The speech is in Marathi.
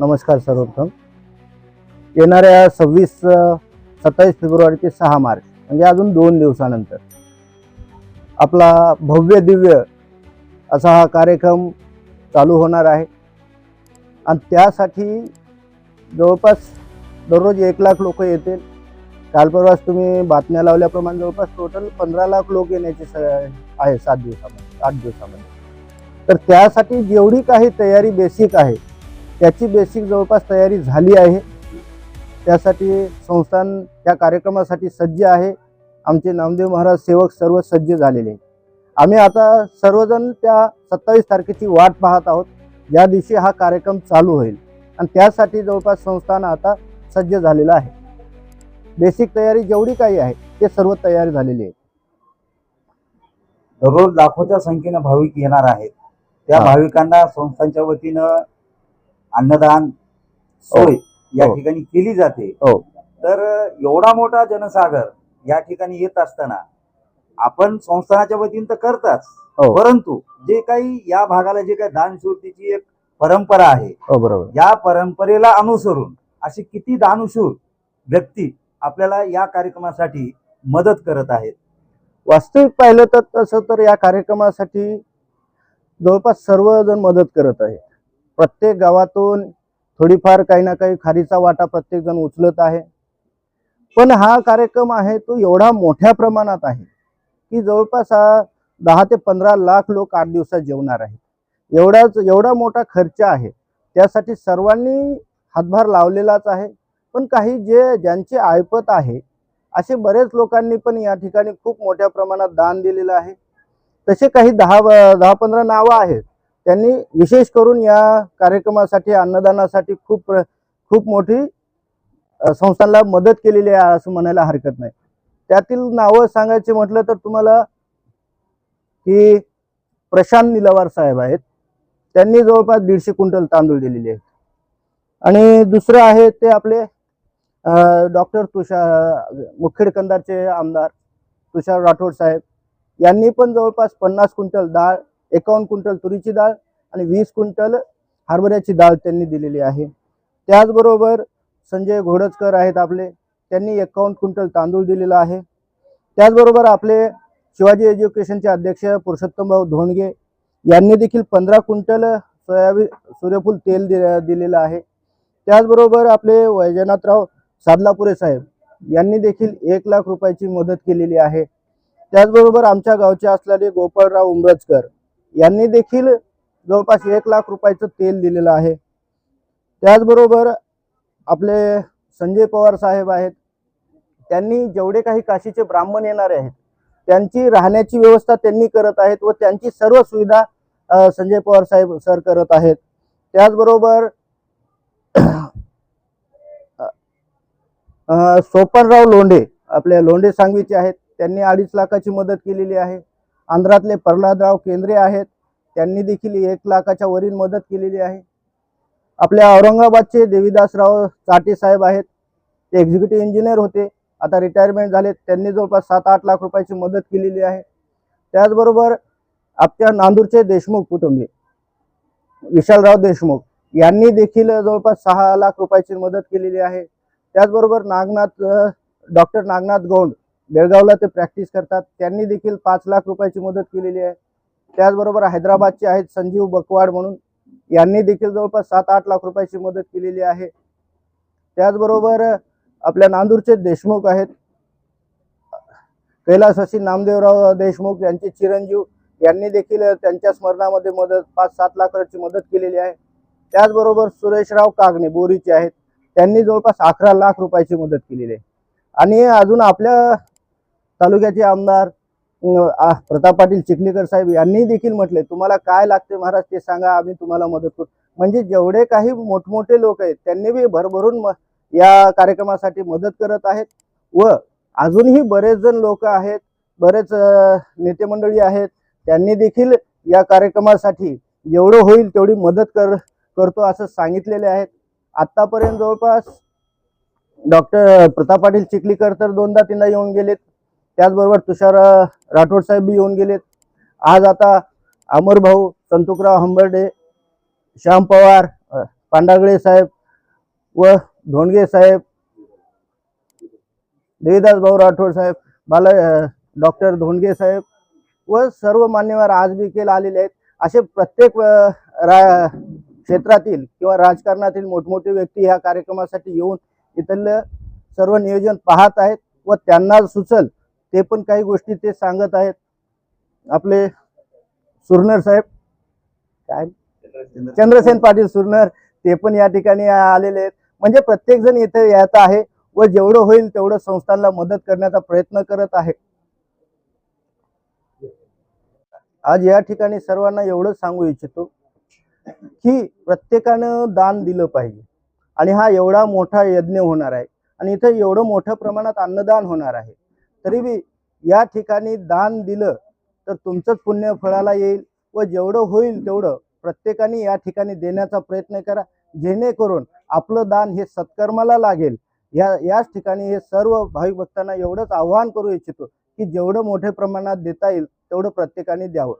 नमस्कार सर्वप्रथम. येणाऱ्या सव्वीस सत्तावीस फेब्रुवारी ते सहा मार्च म्हणजे अजून दोन दिवसानंतर. आपला भव्य दिव्य असा हा कार्यक्रम चालू होणार आहे. आणि त्यासाठी जवळपास दररोज एक लाख लोक येतील. काल परवाच तुम्ही बातम्या लावल्याप्रमाणे जवळपास टोटल पंधरा लाख लोक येण्याची स आहे सात दिवसामध्ये आठ दिवसामध्ये. तर त्यासाठी जेवढी काही तयारी बेसिक आहे त्याची बेसिक जवळपास तयारी झाली आहे. त्यासाठी संस्थान त्या कार्यक्रमासाठी सज्ज आहे. आमचे नामदेव महाराज सेवक सर्व सज्ज झालेले. आम्ही आता सर्वजण त्या सत्तावीस तारखेची वाट पाहत आहोत. ज्या दिवशी हा कार्यक्रम चालू होईल. आणि त्यासाठी जवळपास संस्थान आता सज्ज झालेलं आहे. बेसिक तयारी जेवढी काही आहे ते सर्व तयारी झालेली आहे. दररोज लाखोच्या संख्येनं भाविक येणार आहेत. त्या. भाविकांना संस्थांच्या वतीनं अन्नदान सोय या हो. ठिकाणी केली जाते हो. तर एवढा मोठा जनसागर या ठिकाणी येत असताना आपण संस्थानाच्या वतीनं तर करताच हो. परंतु जे काही या भागाला जे काही दानशूरतेची एक परंपरा आहे हो बरोबर या परंपरेला अनुसरून अशी किती दानशूर व्यक्ती आपल्याला या कार्यक्रमासाठी मदत करत आहेत वास्तविक पाहिलं तर तसं तर या कार्यक्रमासाठी जवळपास सर्वजण मदत करत आहे प्रत्येक गावातून थोडीफार काही ना काही खारीचा वाटा प्रत्येक जण उचलत आहे. पण हा कार्यक्रम आहे तो एवढा मोठ्या प्रमाणात आहे की जवळपास हा दहा ते पंधरा लाख लोक आठ दिवसात जेवणार आहेत. एवढाच एवढा मोठा खर्च आहे. त्यासाठी सर्वांनी हातभार लावलेलाच आहे. पण काही जे ज्यांची आयपत आहे असे बरेच लोकांनी पण या ठिकाणी खूप मोठ्या प्रमाणात दान दिलेलं आहे. तसे काही दहा दहा पंधरा नावं आहेत. त्यांनी विशेष करून या कार्यक्रमासाठी अन्नदानासाठी खूप खूप मोठी संस्थांना मदत केलेली आहे असं म्हणायला हरकत नाही. त्यातील नावं सांगायचे म्हटलं तर तुम्हाला की प्रशांत निलवार साहेब आहेत. त्यांनी जवळपास दीडशे क्विंटल तांदूळ दिलेले आहेत. आणि दुसरं आहे ते आपले डॉक्टर तुषार मुखेड कंदारचे आमदार तुषार राठोड साहेब. यांनी पण जवळपास पन्नास क्विंटल डाळ एकावन्न क्विंटल तुरीची डाळ आणि वीस क्विंटल हरभऱ्याची डाळ त्यांनी दिलेली आहे. त्याचबरोबर संजय घोडजकर आहेत आपले त्यांनी एकावन्न क्विंटल तांदूळ दिलेला आहे. त्याचबरोबर आपले शिवाजी एज्युकेशनचे अध्यक्ष पुरुषोत्तम भाऊ धोंडगे यांनी देखील पंधरा क्विंटल सोयाबीन सूर्यफूल तेल दि- दिलेलं आहे. त्याचबरोबर आपले वैजनाथराव सादलापुरे साहेब यांनी देखील एक लाख रुपयाची मदत केलेली आहे. त्याचबरोबर आमच्या गावचे असलेले गोपाळराव उमरजकर यांनी देखील जवळपास एक लाख रुपयाचं तेल दिलेलं आहे. त्याचबरोबर आपले संजय पवार साहेब आहेत. त्यांनी जेवढे काही काशीचे ब्राह्मण येणारे आहेत त्यांची राहण्याची व्यवस्था त्यांनी करत आहेत व त्यांची सर्व सुविधा संजय पवार साहेब सर करत आहेत. त्याचबरोबर सोपनराव लोंढे आपले लोंढे सांगवीचे आहेत त्यांनी अडीच लाखाची मदत केलेली आहे. आंध्रातले प्रल्हादराव केंद्रे आहेत. त्यांनी देखील एक लाखाच्या वरील मदत केलेली आहे. आपल्या औरंगाबादचे देवीदासराव चाटे साहेब आहेत. ते एक्झिक्युटिव्ह इंजिनियर होते. आता रिटायरमेंट झाले त्यांनी जवळपास सात आठ लाख रुपयाची मदत केलेली आहे. त्याचबरोबर आपल्या नांदूरचे देशमुख कुटुंबी विशालराव देशमुख यांनी देखील जवळपास सहा लाख रुपयाची मदत केलेली आहे. त्याचबरोबर नागनाथ डॉक्टर नागनाथ गौंड बेळगावला ते प्रॅक्टिस करतात. त्यांनी देखील पाच लाख रुपयाची मदत केलेली आहे. त्याचबरोबर हैदराबादचे आहेत संजीव बकवाड म्हणून. यांनी देखील जवळपास सात आठ लाख रुपयाची मदत केलेली आहे. त्याचबरोबर आपल्या नांदूरचे देशमुख आहेत. कैलासवासी नामदेवराव देशमुख यांचे चिरंजीव यांनी देखील त्यांच्या स्मरणामध्ये मदत पाच सात लाखाची मदत केलेली आहे. त्याचबरोबर सुरेशराव कागणे बोरीचे आहेत. त्यांनी जवळपास अकरा लाख रुपयाची मदत केलेली आहे. आणि अजून आपल्या तालुक्याचे आमदार प्रताप पाटील चिखलीकर साहेब यांनी देखील म्हटले तुम्हाला काय लागते महाराज ते सांगा आम्ही तुम्हाला मदत करू. म्हणजे जेवढे काही मोठमोठे लोक आहेत त्यांनी बी भरभरून म- या कार्यक्रमासाठी मदत करत आहेत. व अजूनही बरेच जण लोक आहेत बरेच नेते मंडळी आहेत त्यांनी देखील या कार्यक्रमासाठी जेवढं होईल तेवढी मदत कर करतो असं सांगितलेले आहेत. आत्तापर्यंत जवळपास डॉक्टर प्रताप पाटील चिखलीकर तर दोनदा तीनदा येऊन गेलेत. त्याचबरोबर तुषार राठोड साहेब बी येऊन गेलेत. आज आता अमर भाऊ संतुकराव हंबर्डे श्याम पवार पांडागळे साहेब व धोंडगे साहेब देवीदास भाऊ राठोड साहेब बाला डॉक्टर धोंडगे साहेब व सर्व मान्यवर आज देखील आलेले आहेत. असे प्रत्येक रा क्षेत्रातील किंवा राजकारणातील मोठमोठे व्यक्ती ह्या कार्यक्रमासाठी येऊन इथलं सर्व नियोजन पाहत आहेत व त्यांना सुचल ते पण काही गोष्टी ते सांगत आहेत. आपले सुरनर साहेब. काय? चंद्रसेन पाटील सुरनर ते पण या ठिकाणी आलेले आहेत. म्हणजे प्रत्येक जण इथे येत आहे व जेवढं होईल तेवढं संस्थांना मदत करण्याचा प्रयत्न करत आहे. आज या ठिकाणी सर्वांना एवढंच सांगू इच्छितो की प्रत्येकानं दान दिलं पाहिजे. आणि हा एवढा मोठा यज्ञ होणार आहे. आणि इथं एवढं मोठ्या प्रमाणात अन्नदान होणार आहे. तरी बी या ठिकाणी दान दिलं तर तुमचंच पुण्य फळाला येईल व जेवढं होईल तेवढं प्रत्येकाने या ठिकाणी देण्याचा प्रयत्न करा. जेणेकरून आपलं दान हे सत्कर्माला लागेल. या याच ठिकाणी हे सर्व भाविक भक्तांना एवढंच आव्हान करू इच्छितो की जेवढं मोठ्या प्रमाणात देता येईल तेवढं प्रत्येकाने द्यावं.